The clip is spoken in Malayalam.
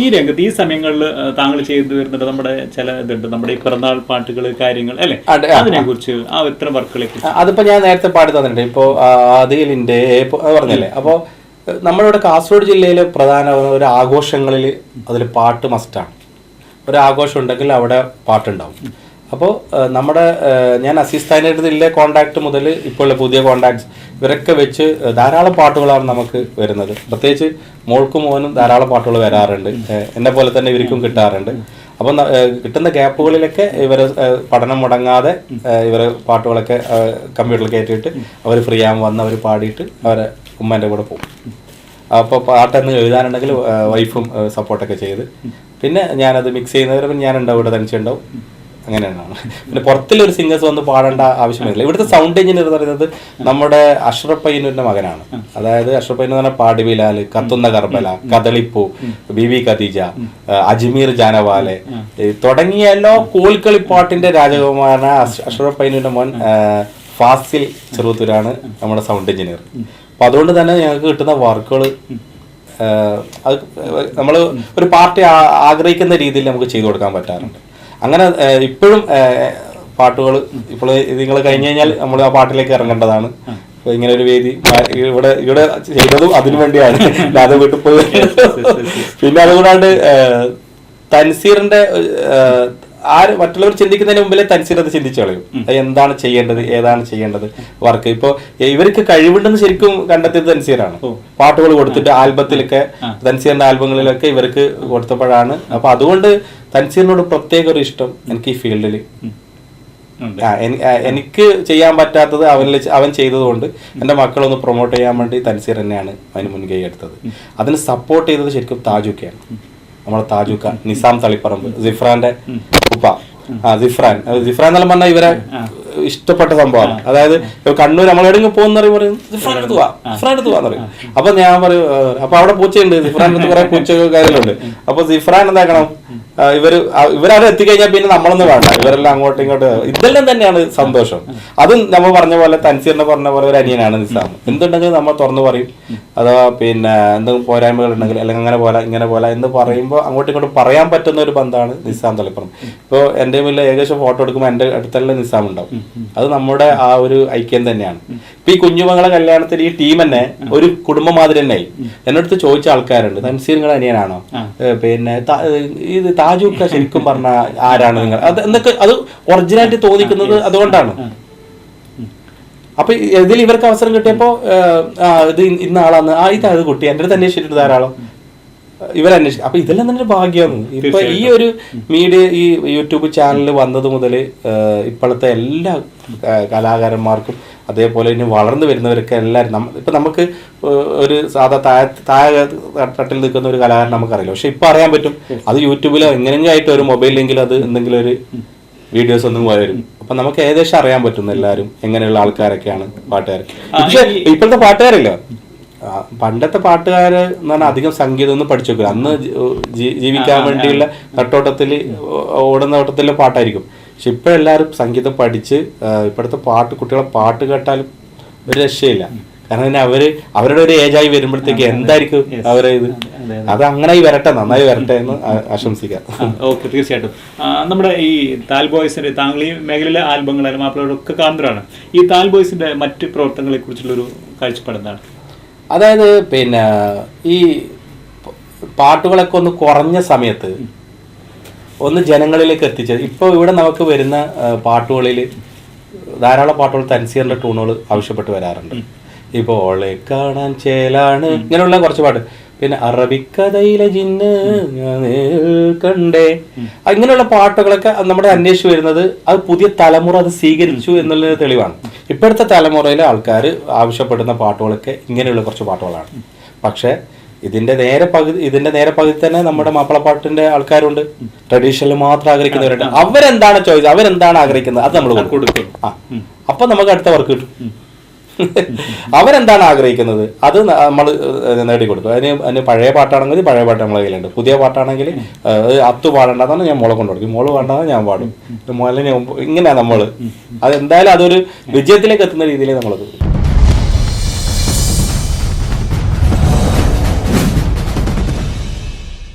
ഈ രംഗത്ത് ഈ സമയങ്ങളിൽ താങ്കൾ ചെയ്തു വരുന്നുണ്ട് നമ്മുടെ ചില ഇതുണ്ട്. നമ്മുടെ ഈ പിറന്നാൾ പാട്ടുകൾ കാര്യങ്ങൾ അല്ലെ? അതെ, അതിനെ കുറിച്ച് ആ ഇത്തരം വർക്കുകളെ അതിപ്പോ ഞാൻ നേരത്തെ പാടി തന്നിട്ടുണ്ട്. ഇപ്പോ അതിലിന്റെ പറഞ്ഞല്ലേ? അപ്പോ നമ്മളിവിടെ കാസർഗോഡ് ജില്ലയിലെ പ്രധാന ഒരു ആഘോഷങ്ങളിൽ അതിൽ പാട്ട് മസ്റ്റാണ് ഒരു ആഘോഷം ഉണ്ടെങ്കിൽ അവിടെ പാട്ടുണ്ടാവും. അപ്പോൾ നമ്മുടെ ഞാൻ ഇല്ല കോണ്ടാക്ട് മുതൽ ഇപ്പോൾ പുതിയ കോണ്ടാക്ട്സ് ഇവരൊക്കെ വെച്ച് ധാരാളം പാട്ടുകളാണ് നമുക്ക് വരുന്നത്. പ്രത്യേകിച്ച് മോൾക്കും മോനും ധാരാളം പാട്ടുകൾ വരാറുണ്ട്. എന്നെ പോലെ തന്നെ ഇവർക്കും കിട്ടാറുണ്ട്. അപ്പം കിട്ടുന്ന ഗ്യാപ്പുകളിലൊക്കെ ഇവർ പഠനം മുടങ്ങാതെ ഇവർ പാട്ടുകളൊക്കെ കമ്പ്യൂട്ടറിൽ കയറ്റിയിട്ട് അവർ ഫ്രീ ആകുമ്പോൾ വന്ന് അവർ പാടിയിട്ട് അവരെ ഉമ്മേന്റെ കൂടെ പോകും. അപ്പോൾ പാട്ടെന്ന് എഴുതാനുണ്ടെങ്കിൽ വൈഫും സപ്പോർട്ടൊക്കെ ചെയ്ത്. പിന്നെ ഞാനത് മിക്സ് ചെയ്യുന്നവരെ ഞാനുണ്ടാവും ഇവിടെ തനിച്ചുണ്ടാവും. അങ്ങനെയാണ്. പിന്നെ പുറത്തിലൊരു സിംഗേഴ്സ് വന്ന് പാടേണ്ട ആവശ്യമില്ല ഇവിടുത്തെ സൗണ്ട് എഞ്ചിനീയർ എന്ന് പറയുന്നത് നമ്മുടെ അഷ്റഫ് പയ്യന്നൂരിന്റെ മകനാണ്. അതായത് അഷ്റഫ് പയ്യന്നൂർ എന്ന് പറഞ്ഞാൽ പാടി ബിലാൽ കത്തുന്ന കർബല കദളിപ്പൂ ബി വി ഖദീജ അജ്മീർ ജാനവാലെ തുടങ്ങിയ എല്ലാ കോൽക്കളിപ്പാട്ടിന്റെ രാജകുമാരനായ അഷ്- അഷ്റഫ് പയ്യന്നൂരിന്റെ മോൻ ഫാസിൽ ചെറുത്തൂരാണ് നമ്മുടെ സൗണ്ട് എഞ്ചിനീയർ അപ്പൊ അതുകൊണ്ട് തന്നെ ഞങ്ങൾക്ക് കിട്ടുന്ന വർക്കുകൾ അത് നമ്മൾ ഒരു പാർട്ടി ആഗ്രഹിക്കുന്ന രീതിയിൽ നമുക്ക് ചെയ്തു കൊടുക്കാൻ പറ്റാറുണ്ട്. അങ്ങനെ ഇപ്പോഴും പാട്ടുകൾ ഇപ്പോൾ നിങ്ങൾ കഴിഞ്ഞു കഴിഞ്ഞാൽ നമ്മൾ ആ പാട്ടിലേക്ക് ഇറങ്ങേണ്ടതാണ്. ഇപ്പൊ ഇങ്ങനെ ഒരു വേദി ഇവിടെ ഇവിടെ ചെയ്തതും അതിനു വേണ്ടിയാണ്. അല്ലാതെ വീട്ടിൽ പോയി. പിന്നെ അതുകൂടാണ്ട് തൻസീറിന്റെ ആര് മറ്റുള്ളവർ ചിന്തിക്കുന്നതിന് മുമ്പിലെ തൻസീർ അത് ചിന്തിച്ചു കളയും. എന്താണ് ചെയ്യേണ്ടത് ഏതാണ് ചെയ്യേണ്ടത് വർക്ക്. ഇപ്പൊ ഇവർക്ക് കഴിവുണ്ടെന്ന് ശരിക്കും കണ്ടെത്തിയത് തൻസീറാണ്. പാട്ടുകൾ കൊടുത്തിട്ട് ആൽബത്തിലൊക്കെ തൻസീറിന്റെ ആൽബങ്ങളിലൊക്കെ ഇവർക്ക് കൊടുത്തപ്പോഴാണ്. അപ്പൊ അതുകൊണ്ട് തൻസീറിനോട് പ്രത്യേക ഒരു ഇഷ്ടം എനിക്ക് ഈ ഫീൽഡിൽ. എനിക്ക് ചെയ്യാൻ പറ്റാത്തത് അവനിൽ അവൻ ചെയ്തതുകൊണ്ട് എന്റെ മക്കളൊന്ന് പ്രൊമോട്ട് ചെയ്യാൻ വേണ്ടി തൻസീർ തന്നെയാണ് അതിന് മുൻകൈ എടുത്തത്. അതിന് സപ്പോർട്ട് ചെയ്തത് ശരിക്കും താജുക്കയാണ് നമ്മുടെ താജുക്ക നിസാം തളിപ്പറമ്പ് സിഫ്രാന്റെ ഉപ്പ. ആ സിഫ്രാൻ. സിഫ്രാൻ എന്നെല്ലാം പറഞ്ഞാൽ ഇവരെ ഇഷ്ടപ്പെട്ട സംഭവമാണ്. അതായത് കണ്ണൂർ നമ്മൾ എവിടെയെങ്കിലും പോകുന്ന പറയും പറയും സിഫ്രാൻ എടുത്ത് പോവാ സിഫ്രാൻ എടുത്ത് പോവാന്ന് പറയും. അപ്പൊ ഞാൻ പറയും "ആ, അപ്പൊ അവിടെ പൂച്ചയുണ്ട് സിഫ്രാൻ കുറെ പൂച്ച കാര്യങ്ങളുണ്ട്. അപ്പൊ സിഫ്രാൻ എന്താക്കണം? ഇവർ ഇവരവിടെ എത്തിക്കഴിഞ്ഞാൽ പിന്നെ നമ്മളൊന്നും വേണ്ട. ഇവരെല്ലാം അങ്ങോട്ടും ഇങ്ങോട്ടും ഇതെല്ലാം തന്നെയാണ് സന്തോഷം. അതും നമ്മൾ പറഞ്ഞ പോലെ തൻസീറിനെ പറഞ്ഞ പോലെ ഒരു അനിയനാണ് നിസാം. എന്തുണ്ടെങ്കിലും നമ്മൾ തുറന്നു പറയും. അഥവാ പിന്നെ എന്തെങ്കിലും പോരായ്മകൾ ഉണ്ടെങ്കിൽ അല്ലെങ്കിൽ അങ്ങനെ പോലെ ഇങ്ങനെ പോലെ എന്ന് പറയുമ്പോൾ അങ്ങോട്ടും ഇങ്ങോട്ടും പറയാൻ പറ്റുന്ന ഒരു ബന്ധമാണ് നിസാം തളിപ്പുറം ഇപ്പോൾ എന്റെ മുന്നിൽ ഏകദേശം ഫോട്ടോ എടുക്കുമ്പോൾ എന്റെ അടുത്തെല്ലാം നിസാം ഉണ്ടാവും. അത് നമ്മുടെ ആ ഒരു ഐക്യം തന്നെയാണ്. ഇപ്പം ഈ കുഞ്ഞുമകളെ കല്യാണത്തിൽ ഈ ടീം തന്നെ ഒരു കുടുംബം മാതിരി തന്നെയായി എന്നടുത്ത് ചോദിച്ച ആൾക്കാരുണ്ട്. തൻസീർ നിങ്ങളുടെ അനിയനാണോ? പിന്നെ ത- ഇത് താജുക്ക ശരിക്കും പറഞ്ഞ ആരാണ് നിങ്ങൾ? അത് എന്നൊക്കെ അത് ഒറിജിനായിട്ട് തോന്നിക്കുന്നത് അതുകൊണ്ടാണ്. അപ്പൊ ഇതിൽ ഇവർക്ക് അവസരം കിട്ടിയപ്പോ ഇത് ഇന്ന- ഇന്ന ആളാന്ന്. ആ ഇത് അത് കുട്ടി. എന്റെ അടുത്ത് അന്വേഷിച്ചിട്ട് ധാരാളം. ഇവരന്വേഷിക്കും അപ്പൊ ഇതെല്ലാം തന്നെ ഒരു ഭാഗ്യമാണ്. ഇപ്പൊ ഈ ഒരു മീഡിയ ഈ യൂട്യൂബ് ചാനൽ വന്നത് മുതൽ ഇപ്പോഴത്തെ എല്ലാ കലാകാരന്മാർക്കും അതേപോലെ ഇനി വളർന്നു വരുന്നവരൊക്കെ എല്ലാവരും നമ്മൾ ഇപ്പം നമുക്ക് ഒരു സാധാ താഴ താഴെ തട്ടിൽ നിൽക്കുന്ന ഒരു കലാകാരൻ നമുക്കറിയില്ല. പക്ഷെ ഇപ്പം അറിയാൻ പറ്റും. അത് യൂട്യൂബിലോ എങ്ങനെയെങ്കിലും ആയിട്ട് ഒരു മൊബൈലിലെങ്കിലും അത് എന്തെങ്കിലും ഒരു വീഡിയോസ് ഒന്നും വരും. അപ്പൊ നമുക്ക് ഏകദേശം അറിയാൻ പറ്റുന്നു എല്ലാവരും എങ്ങനെയുള്ള ആൾക്കാരൊക്കെയാണ് പാട്ടുകാർ പക്ഷെ ഇപ്പോഴത്തെ പാട്ടുകാരില്ല? പണ്ടത്തെ പാട്ടുകാർ എന്ന് പറഞ്ഞാൽ അധികം സംഗീതം ഒന്നും പഠിച്ചു വെക്കില്ല അന്ന് ജീവിക്കാൻ വേണ്ടിയുള്ള തട്ടോട്ടത്തിൽ ഓടുന്ന ഓട്ടത്തിലെ പാട്ടായിരിക്കും. പക്ഷെ ഇപ്പോഴെല്ലാവരും സംഗീതം പഠിച്ച് ഇപ്പോഴത്തെ പാട്ട് കുട്ടികളെ പാട്ട് കേട്ടാലും ഒരു രക്ഷയില്ല. കാരണം അവർ അവരുടെ ഒരു ഏജായി വരുമ്പോഴത്തേക്ക് എന്തായിരിക്കും അവരെ ഇത്? അത് അങ്ങനെ വരട്ടെ നന്നായി വരട്ടെ എന്ന് ആശംസിക്കാം. ഓക്കെ തീർച്ചയായിട്ടും. നമ്മുടെ ഈ താൽ ബോയ്സിന്റെ താങ്കൾ ഈ മേഖലയിലെ ആൽബങ്ങളായാലും ഒക്കെ കാന്തരാണ് ഈ താൽ ബോയ്സിന്റെ മറ്റ് പ്രവർത്തനങ്ങളെ കുറിച്ചുള്ള ഒരു കാഴ്ചപ്പാട് എന്താണ്? അതായത് പിന്നെ ഈ പാട്ടുകളൊക്കെ ഒന്ന് കുറഞ്ഞ സമയത്ത് ഒന്ന് ജനങ്ങളിലേക്ക് എത്തിച്ചത് ഇപ്പോൾ ഇവിടെ നമുക്ക് വരുന്ന പാട്ടുകളിൽ ധാരാളം പാട്ടുകൾ തൻസീറിന്റെ ടൂണുകൾ ആവശ്യപ്പെട്ട് വരാറുണ്ട്. ഇപ്പോൾ ഓളെ കാണാൻ ചേലാണ് ഇങ്ങനെയുള്ള കുറച്ച് പാട്ട്. പിന്നെ അറബിക്കഥയിലെ ജിന്ന് കണ്ടേ ഇങ്ങനെയുള്ള പാട്ടുകളൊക്കെ നമ്മുടെ അന്വേഷിച്ച് വരുന്നത് അത് പുതിയ തലമുറ അത് സ്വീകരിച്ചു എന്നുള്ള തെളിവാണ്. ഇപ്പോഴത്തെ തലമുറയിലെ ആൾക്കാർ ആവശ്യപ്പെടുന്ന പാട്ടുകളൊക്കെ ഇങ്ങനെയുള്ള കുറച്ച് പാട്ടുകളാണ്. പക്ഷേ ഇതിന്റെ നേരെ പകുതി ഇതിന്റെ നേരെ പകുതി തന്നെ നമ്മുടെ മാപ്പിളപ്പാട്ടിന്റെ ആൾക്കാരുണ്ട്. ട്രഡീഷണൽ മാത്രം ആഗ്രഹിക്കുന്നവരുണ്ട്. അവരെന്താണ് ചോയ്സ് അവരെന്താണ് ആഗ്രഹിക്കുന്നത്? അത് നമ്മൾ കൊടുക്കും. ആ. അപ്പൊ നമുക്ക് അടുത്ത വർക്ക് കിട്ടും. അവരെന്താണ് ആഗ്രഹിക്കുന്നത്? അത് നമ്മൾ നേടിക്കൊടുക്കും. അതിന് അതിന് പഴയ പാട്ടാണെങ്കിൽ പഴയ പാട്ട് നമ്മളെ കയ്യിലുണ്ട്. പുതിയ പാട്ടാണെങ്കിൽ അത് അത്തു പാടേണ്ടതാണ് ഞാൻ മോളെ കൊണ്ടു കൊടുക്കും. മോൾ പാടേണ്ടതാണ് ഞാൻ പാടും. മോലെ ഇങ്ങനെയാ നമ്മൾ. അത് എന്തായാലും അതൊരു വിജയത്തിലേക്ക് എത്തുന്ന രീതിയിൽ നമ്മളത്